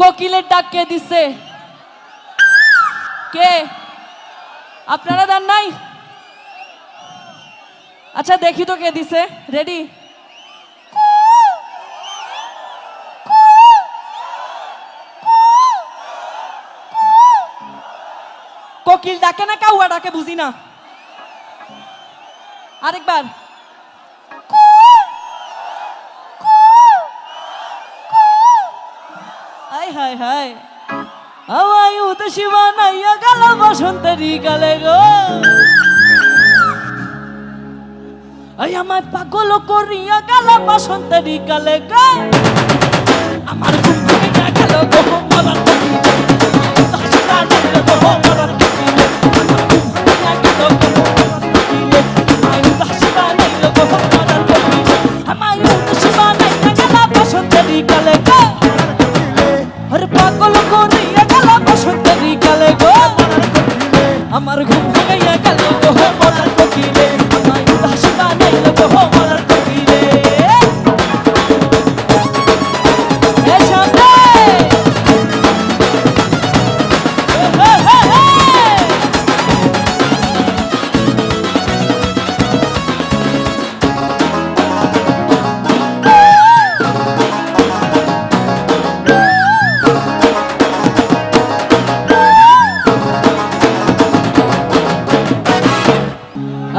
কোকিলের ডাক কে দিছে? কে? আপনারা দেন নাই? আচ্ছা দেখি তো কে দিছে। রেডি কোকিল ডাকে না, কাউয়া ডাকে, বুঝি না। আরেকবার। আমায় পাগল করিয়া গেল বসন্তেরই গালে গো। আমার আরে পাগল করিয়া গেল বসন্তের কালে গো। আমার ঘুম ভাঙাইয়া গেল।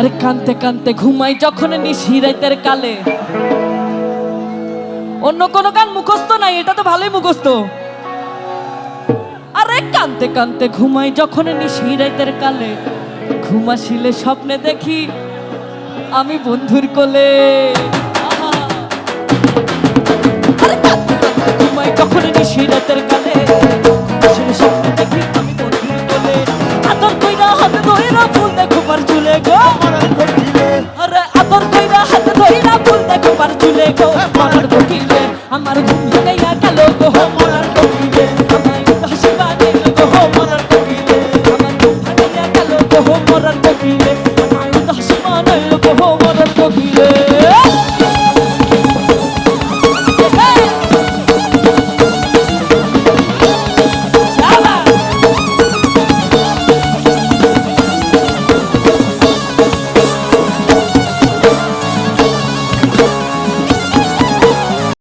আরে কানতে কানতে ঘুমাই যখন নিশি রাইতের কালে। অন্য কোনো গান মুখস্থ নাই, এটা তো ভালোই মুখস্থ। আরে কানতে কানতে ঘুমাই যখন নিশি রাইতের কালে। ঘুমাসিলে স্বপ্নে দেখি আমি বন্ধুর কোলে। আরে কাঁদতে কাঁদতে ঘুমাই যখন নিশি রাতের কালে। ধইরা ফুল দেখো পার চুলে গো। আরে আদর কইরা আমার ঘুম